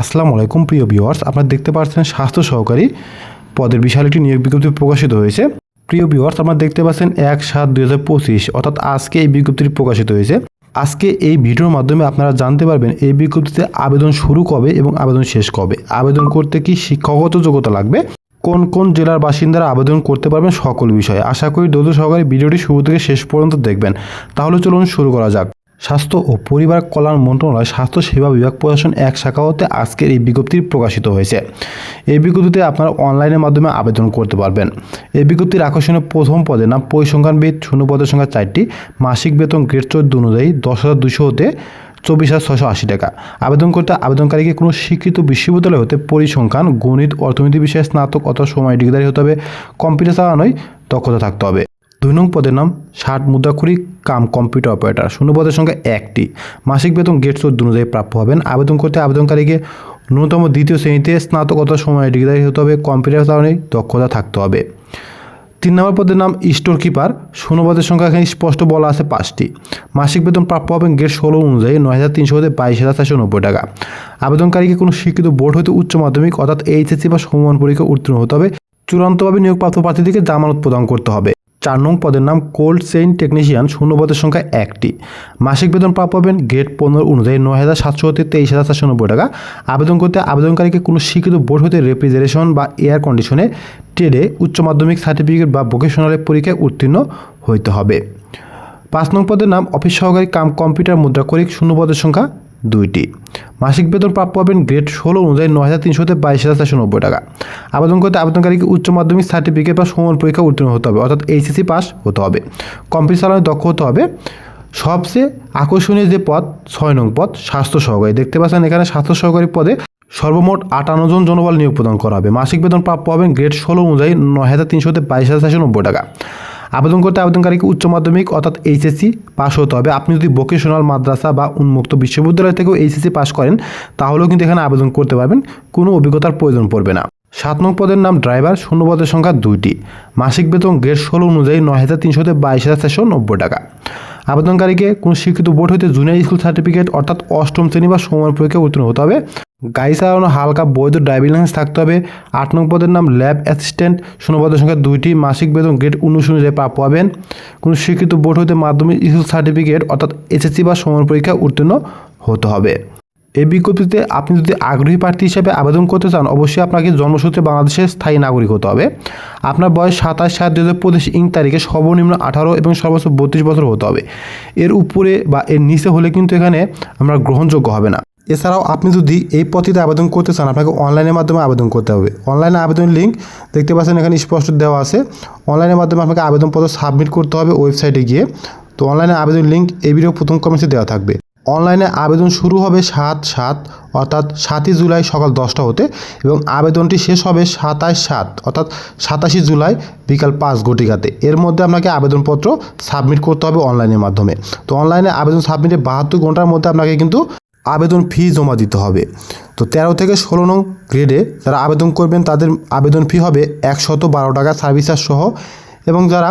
আসসালামু আলাইকুম, প্রিয় ভিউয়ার্স। আপনারা দেখতে পাচ্ছেন স্বাস্থ্য সহকারী পদের বিশাল একটি নিয়োগ বিজ্ঞপ্তি প্রকাশিত হয়েছে। প্রিয় ভিউয়ার্স, আপনারা দেখতে পাচ্ছেন এক সাত দুই হাজার পঁচিশ, অর্থাৎ আজকে এই বিজ্ঞপ্তিটি প্রকাশিত হয়েছে। আজকে এই ভিডিওর মাধ্যমে আপনারা জানতে পারবেন এই বিজ্ঞপ্তিতে আবেদন শুরু কবে এবং আবেদন শেষ কবে। আবেদন করতে কি শিক্ষাগত যোগ্যতা লাগবে? কোন কোন জেলার বাসিন্দারা আবেদন করতে পারবেন সকল বিষয়ে। আশা করি দ্রুত সহকারী ভিডিওটি শুরু থেকে শেষ পর্যন্ত দেখবেন। তাহলে চলুন শুরু করা যাক। স্বাস্থ্য ও পরিবার কল্যাণ মন্ত্রণালয় স্বাস্থ্য সেবা বিভাগ প্রশাসন এক শাখা হতে আজকের এই বিজ্ঞপ্তি প্রকাশিত হয়েছে। এই বিজ্ঞপ্তিতে আপনারা অনলাইনের মাধ্যমে আবেদন করতে পারবেন। এই বিজ্ঞপ্তির আকর্ষণীয় প্রথম পদের নাম পরিসংখ্যানবিদ শূন্য পদের সংখ্যা চারটি, মাসিক বেতন গ্রেড চোদ্দ অনুযায়ী দশ হাজার দুশো হতে চব্বিশ হাজার ছশো আশি টাকা। আবেদন করতে আবেদনকারীকে কোনো স্বীকৃত বিশ্ববিদ্যালয় হতে পরিসংখ্যান, গণিত, অর্থনীতি বিষয়ে স্নাতক অথবা সময় ডিগ্রি হতে হবে, কম্পিউটার চালানোয় দক্ষতা থাকতে হবে। নং পদের নাম ষাট মুদ্রাক্ষরী কাম কম্পিউটার অপারেটর। শূন্য পদের সংখ্যা একটি। মাসিক বেতন গেট চোদ্দ অনুযায়ী প্রাপ্য হবেন। আবেদন করতে আবেদনকারীকে ন্যূনতম দ্বিতীয় শ্রেণীতে স্নাতক অথবা সময় ডিগ্রি হতে হবে। কম্পিউটার চালানোয় দক্ষতা থাকতে হবে। তিন নম্বর পদের নাম স্টোর কিপার। শূন্য পদের সংখ্যা এখানে স্পষ্ট বলা আছে পাঁচটি। মাসিক বেতন প্রাপ্য হবেন গেট ষোলো অনুযায়ী নয় হাজার তিনশো হতে বাইশ হাজার চারশো নব্বই টাকা। আবেদনকারীকে কোনো শিক্ষিত বোর্ড হতে উচ্চ মাধ্যমিক অর্থাৎ এইচএসসি বা সমমান পরীক্ষা উত্তীর্ণ হতে হবে। চূড়ান্তভাবে নিয়োগপ্রাপ্ত প্রার্থীদেরকে জামানত প্রদান করতে হবে। চার নং পদের নাম কোল্ড চেইন টেকনিশিয়ান শূন্য পদের সংখ্যা একটি। মাসিক বেতন প্রাপ্য হবেন গেট পনেরো অনুযায়ী নয় হাজার সাতশো হতে তেইশ হাজার চারশো নব্বই টাকা। আবেদন করতে আবেদনকারীকে কোনো শিক্ষিত বোর্ড হতে রেফ্রিজারেশন বা এয়ার কন্ডিশনে ট্রেডে উচ্চ মাধ্যমিক সার্টিফিকেট বা ভোকেশনালের পরীক্ষায় উত্তীর্ণ হইতে হবে। পাঁচ নং পদের নাম অফিস সহকারী কাম কম্পিউটার মুদ্রাকরিক শূন্য পদের সংখ্যা দুইটি। মাসিক বেতন প্রাপ্য হবেন গ্রেড ষোলো অনুযায়ী নয় হাজার তিনশোতে বাইশ হাজার চারশো নব্বই টাকা। আবেদন করতে আবেদনকারীকে উচ্চ মাধ্যমিক সার্টিফিকেট বা সমান পরীক্ষা উত্তীর্ণ হতে হবে, অর্থাৎ এইচএসসি পাস হতে হবে। কম্পিউটার চালানোয় দক্ষ হতে হবে। সবচেয়ে আকর্ষণীয় যে পদ, ছয় নং পদ, স্বাস্থ্য সহকারী। দেখতে পাচ্ছেন এখানে স্বাস্থ্য সহকারী পদে সর্বমোট আটান্ন জন জনবল নিয়োগ প্রদান করা হবে। মাসিক বেতন প্রাপ্য হবেন গ্রেড ষোলো অনুযায়ী নয় হাজার তিনশোতে বাইশ হাজার চারশো নব্বই টাকা। আবেদন করতে আবেদনকারীকে উচ্চ মাধ্যমিক অর্থাৎ এইচএসসি পাস হতে হবে। আপনি যদি ভোকেশনাল মাদ্রাসা বা উন্মুক্ত বিশ্ববিদ্যালয় থেকেও এইচএসসি পাস করেন, তাহলেও কিন্তু এখানে আবেদন করতে পারবেন, কোনো অভিজ্ঞতার প্রয়োজন পড়বে না। সাত নং পদের নাম ড্রাইভার, শূন্য পদের সংখ্যা দুইটি। মাসিক বেতন গ্রেড ষোলো অনুযায়ী নয় হাজার তিনশোতে বাইশ হাজার চারশো নব্বই টাকা। আবেদনকারীকে কোনো শিক্ষিত বোর্ড হইতে জুনিয়র স্কুল সার্টিফিকেট অর্থাৎ অষ্টম শ্রেণি বা সমান পরীক্ষা উত্তীর্ণ হতে হবে। গাড়ি চালানো হালকা বৈধ ড্রাইভিং লাইসেন্স থাকতে হবে। আট নং পদের নাম ল্যাব অ্যাসিস্ট্যান্ট শূন্য পদের সংখ্যা দুইটি, মাসিক বেতন গ্রেড উনিশ অনুযায়ী প্রাপ্য হবেন কোনো স্বীকৃত বোর্ড হতে মাধ্যমিক স্কুল সার্টিফিকেট অর্থাৎ এসএসসি বা সমান পরীক্ষা উত্তীর্ণ হতে হবে। এই বিজ্ঞপ্তিতে আপনি যদি আগ্রহী প্রার্থী হিসেবে আবেদন করতে চান, অবশ্যই আপনাকে জন্মসূত্রে বাংলাদেশের স্থায়ী নাগরিক হতে হবে। আপনার বয়স সাতাশ সাত দু হাজার পঁচিশ ইং তারিখে সর্বনিম্ন আঠারো এবং সর্বোচ্চ বত্রিশ বছর হতে হবে। এর উপরে বা এর নিচে হলে কিন্তু এখানে আমরা গ্রহণযোগ্য হবে না। এছাড়াও আপনি যদি এই পদ্ধতিতে আবেদন করতে চান, আপনাকে অনলাইনের মাধ্যমে আবেদন করতে হবে। অনলাইনে আবেদন লিঙ্ক দেখতে পাচ্ছেন, এখানে স্পষ্ট দেওয়া আছে। অনলাইনের মাধ্যমে আপনাকে আবেদনপত্র সাবমিট করতে হবে ওয়েবসাইটে গিয়ে। তো অনলাইনে আবেদন লিঙ্ক এই ভিডিও প্রথম কমেন্টে দেওয়া থাকবে। অনলাইনে আবেদন শুরু হবে সাত সাত, অর্থাৎ সাতই জুলাই সকাল দশটা হতে এবং আবেদনটি শেষ হবে সাতাশ সাত, অর্থাৎ সাতাশি জুলাই বিকাল পাঁচ ঘটিকাতে। এর মধ্যে আপনাকে আবেদনপত্র সাবমিট করতে হবে অনলাইনের মাধ্যমে। তো অনলাইনে আবেদন সাবমিটে বাহাত্তর ঘণ্টার মধ্যে আপনাকে কিন্তু আবেদন ফি জমা দিতে হবে। তো তেরো থেকে ষোলো নং গ্রেডে যারা আবেদন করবেন, তাদের আবেদন ফি হবে একশত বারো টাকা সার্ভিস চার্জ সহ এবং যারা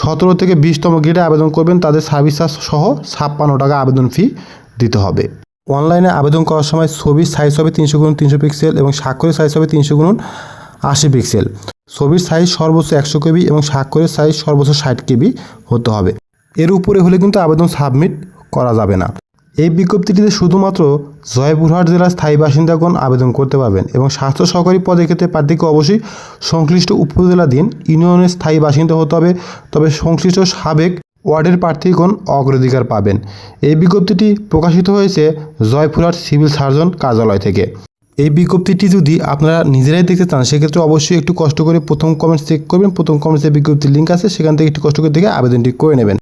সতেরো থেকে বিশতম গ্রেডে আবেদন করবেন, তাদের সার্ভিস চার্জ সহ ছাপ্পান্ন টাকা আবেদন ফি দিতে হবে। অনলাইনে আবেদন করার সময় ছবির সাইজ হবে তিনশো গুণ তিনশো পিক্সেল এবং স্বাক্ষরের সাইজ হবে তিনশো গুণ আশি পিক্সেল ছবির সাইজ সর্বোচ্চ একশো কেবি এবং স্বাক্ষরের সাইজ সর্বোচ্চ ষাট কেবি হতে হবে। এর উপরে হলে কিন্তু আবেদন সাবমিট করা যাবে না। এই বিজ্ঞপ্তিটিতে শুধুমাত্র জয়পুরহাট জেলার স্থায়ী বাসিন্দাগণ আবেদন করতে পারবেন এবং স্বাস্থ্য সহকারী পদের ক্ষেত্রে প্রার্থীকে অবশ্যই সংশ্লিষ্ট উপজেলাধীন ইউনিয়নের স্থায়ী বাসিন্দা হতে হবে, তবে সংশ্লিষ্ট সাবেক ওয়ার্ডের প্রার্থীগণ অগ্রাধিকার পাবেন। এই বিজ্ঞপ্তিটি প্রকাশিত হয়েছে জয়পুরহাট সিভিল সার্জন কার্যালয় থেকে। এই বিজ্ঞপ্তিটি যদি আপনারা নিজেরাই দেখতে চান, সেক্ষেত্রে অবশ্যই একটু কষ্ট করে প্রথম কমেন্টস চেক করবেন। প্রথম কমেন্টসে বিজ্ঞপ্তির লিঙ্ক আছে, সেখান থেকে একটু কষ্ট করে দেখে আবেদনটি করে নেবেন।